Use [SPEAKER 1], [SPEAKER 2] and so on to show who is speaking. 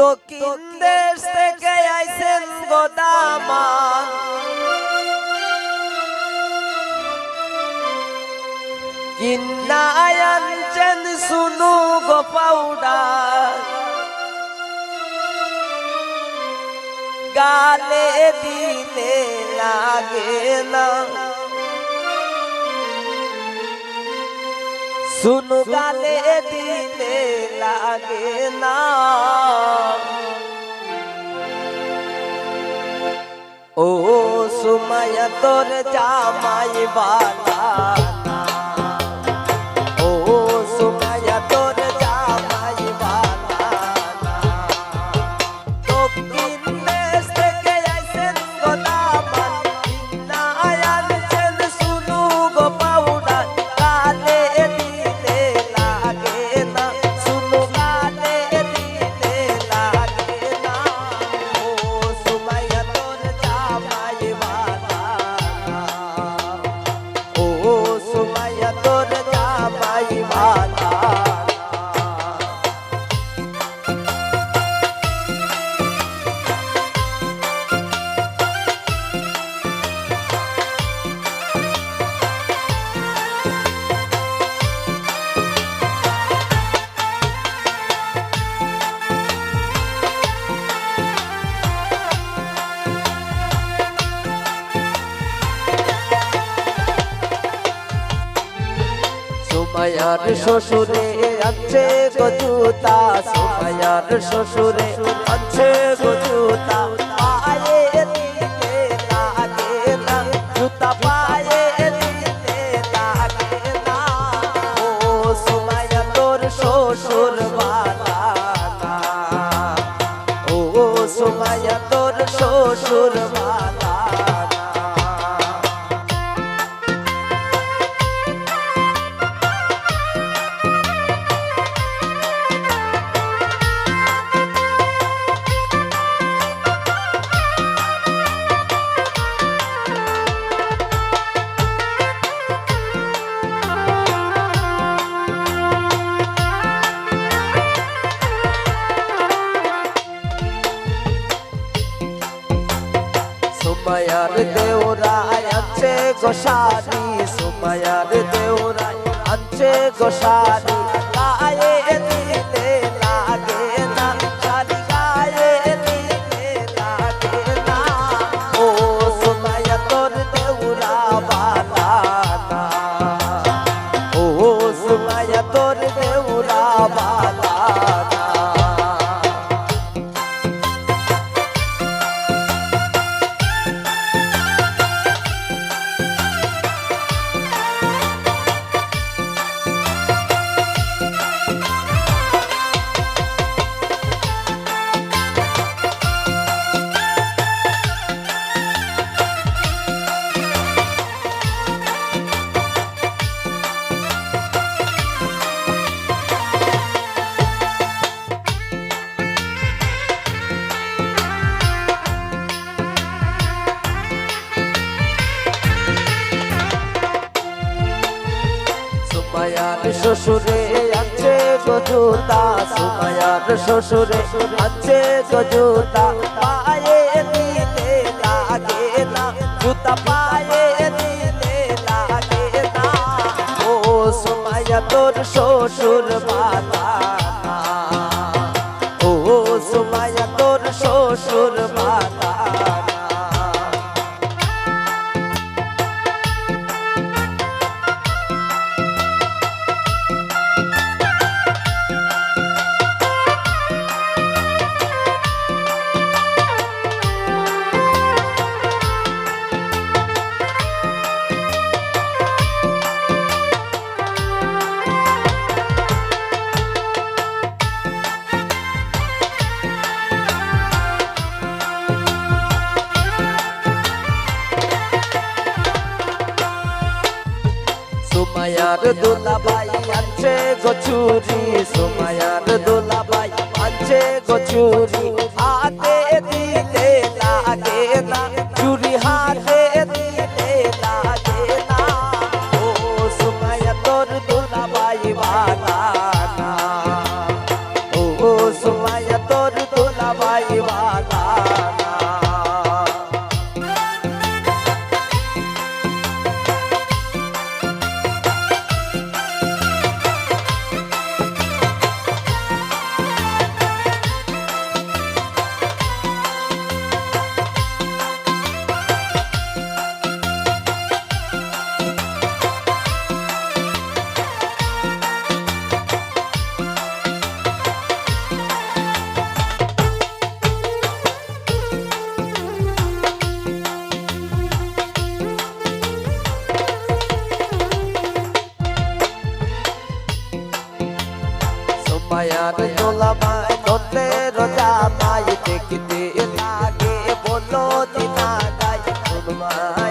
[SPEAKER 1] দক্ষিণ দেশ থেকে আইসেন গোদামান কিন্না আনছেন শুনু গো পাউডার। গালে দিলে লাগে না। শুনু গালে দিলে লাগে না। ও সুমায়া তোর জামাই বালা সুমায়ার শ্বশুরে আছে গজুতা সুমায়ার শ্বশুরে আছে গজুতা পায়ে দিলে লাগে না, জুতা পায়ে দিলে লাগে না। ও সুমায়া তোর শ্বশুর বালা ও সুমায়া তোর গোসারি সুমায়ার দেওরায় আছে গোসারি সুমায়ার শ্বশুরে আছে গজুতা সুমায়ার শ্বশুরে আছে গজুতা পায়ে দিলে লাগে না, জুতা পায়ে দিলে লাগে না ও সুমায়া তোর শ্বশুর না। ও সুমায়া তোর শ্বশুর বালা দোলা ভাই আনছে গছুরি সোমায়ার দোলা ভাই আনছে গছুরি আতে দিতে আমার দোলা মায় ধরতে রোজা দেখতে লাগে বলো দিনা গাই শুনবাই